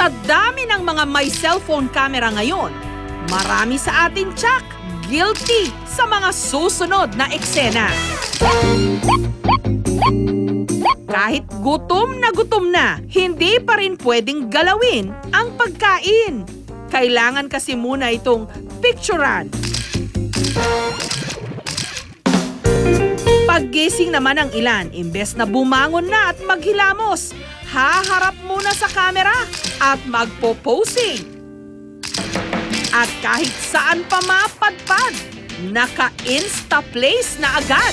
Sa dami ng mga may cellphone camera ngayon, marami sa atin tsak guilty sa mga susunod na eksena. Kahit gutom na gutom na, hindi pa rin pwedeng galawin ang pagkain. Kailangan kasi muna itong picturean. Paggising naman ng ilan, imbes na bumangon na at maghilamos, haharap muna sa camera at magpo-posing. At kahit saan pa mapadpad, naka-insta place na agad.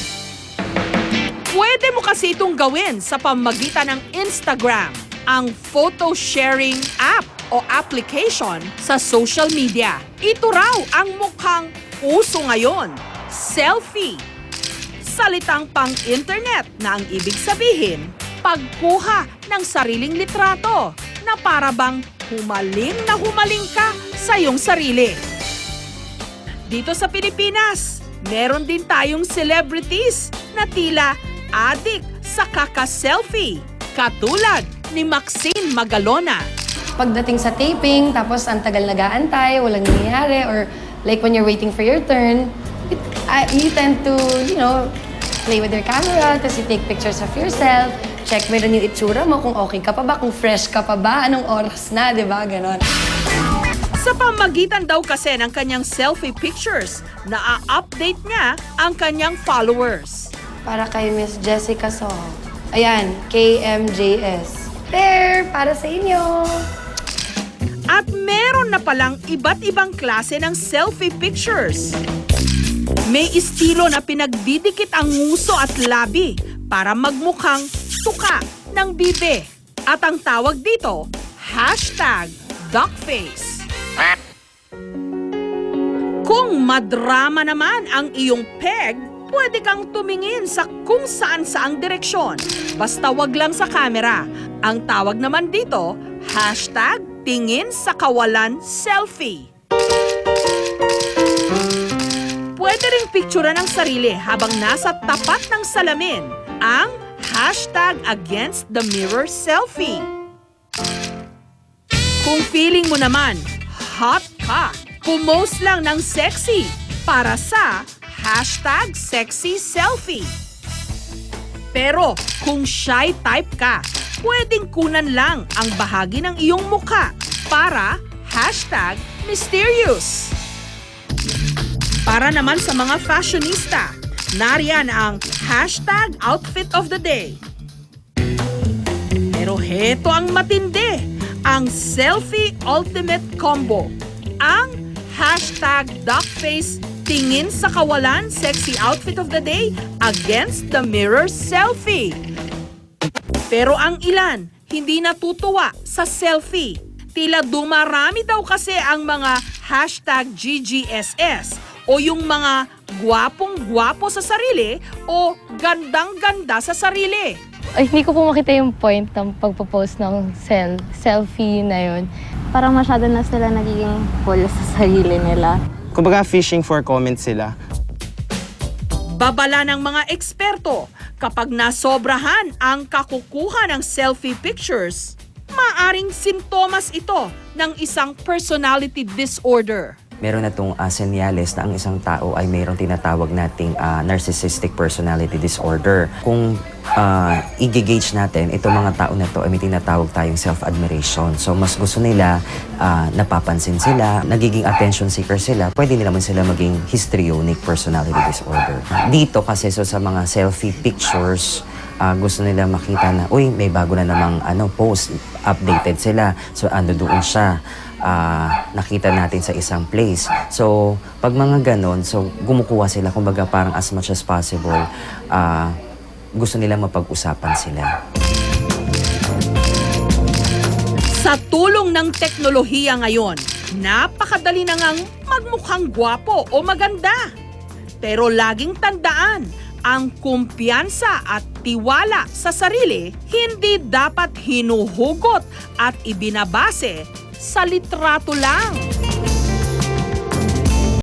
Pwede mo kasi itong gawin sa pamagitan ng Instagram, ang photo sharing app o application sa social media. Ito raw ang mukhang uso ngayon, selfie. Salitang pang-internet na ang ibig sabihin, pagkuha ng sariling litrato na para bang humaling na humaling ka sa iyong sarili. Dito sa Pilipinas, meron din tayong celebrities na tila adik sa kaka-selfie. Katulad ni Maxine Magalona. pagdating sa taping, tapos ang tagal nag-aantay, walang nangyayari, or like when you're waiting for your turn, it, uh, you tend to, you know, play with your camera, tapos you take pictures of yourself, check meron yung itsura mo, kung okay ka pa ba, kung fresh ka pa ba, anong oras na, di ba, ganon. Sa pamagitan daw kasi ng kanyang selfie pictures, na-update niya ang kanyang followers. Para kay Miss Jessica So. Ayan, KMJS. There, para sa inyo. At meron na palang iba't ibang klase ng selfie pictures. May estilo na pinagdidikit ang nguso at labi para magmukhang tuka ng bibe. At ang tawag dito, hashtag duckface. Kung madrama naman ang iyong peg, pwede kang tumingin sa kung saan saang direksyon. Basta wag lang sa camera. Ang tawag naman dito, hashtag tingin sa kawalan selfie. Pwede ring picturean ang sarili habang nasa tapat ng salamin. Ang hashtag against the mirror selfie. Kung feeling mo naman, hot ka, pumost lang ng sexy para sa hashtag sexy selfie. Pero kung shy type ka, pwedeng kunan lang ang bahagi ng iyong muka para hashtag mysterious. Para naman sa mga fashionista, nariyan ang hashtag outfit of the day. Pero heto ang matindi, ang selfie ultimate combo. Ang hashtag duckface tingin sa kawalan sexy outfit of the day against the mirror selfie. Pero ang ilan, hindi natutuwa sa selfie. Tila dumarami daw kasi ang mga hashtag GGSS o yung mga gwapong-gwapo sa sarili o gandang-ganda sa sarili. Ay, hindi ko po makita yung point ng pagpo-post ng sel- selfie na yun. parang masyado na sila nagiging full sa sarili nila. Kumbaga fishing for comments sila. Babala ng mga eksperto, kapag nasobrahan ang kakukuha ng selfie pictures, maaring sintomas ito ng isang personality disorder. meron na itong uh, senyales na ang isang tao ay mayroong tinatawag nating ah, narcissistic personality disorder. Kung uh, i-gauge natin, itong mga tao na to ay may tinatawag tayong self-admiration. So mas gusto nila, ah, napapansin sila, nagiging attention seeker sila, pwede nila man sila maging histrionic personality disorder. Dito kasi so sa mga selfie pictures, ah, gusto nila makita na, uy, may bago na namang ano, post, updated sila. So, ando doon siya. Ah, nakita natin sa isang place. So, pag mga ganon, so gumukuha sila, kumbaga parang as much as possible, ah, gusto nila mapag-usapan sila. Sa tulong ng teknolohiya ngayon, napakadali na ngang magmukhang gwapo o maganda. Pero laging tandaan, ang kumpiyansa at tiwala sa sarili hindi dapat hinuhugot at ibinabase sa litrato lang.